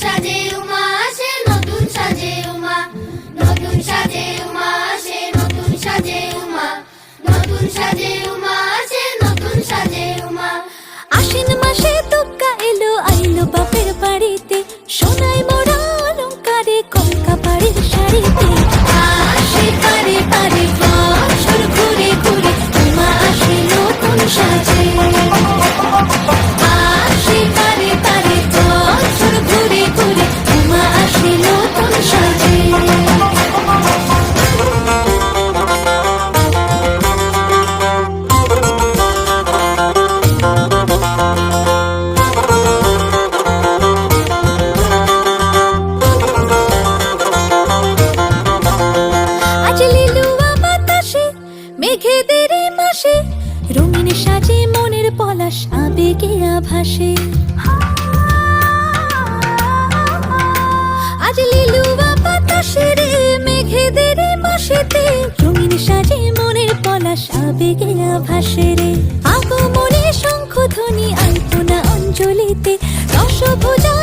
সাজে উমা আসে নতুন নতুন আসে নতুন নতুন আকাশে রঙিন সাজে, মনের পলাশ, আবেগে, আভাসে। আজ লিলুয়া মেঘেদের মাসেতে, রঙিন সাজে, মনের পলাশ, আবেগে, আভাসে রে। আগমনে শঙ্খ ধ্বনি আলপনা অঞ্জলিতে রসভোজা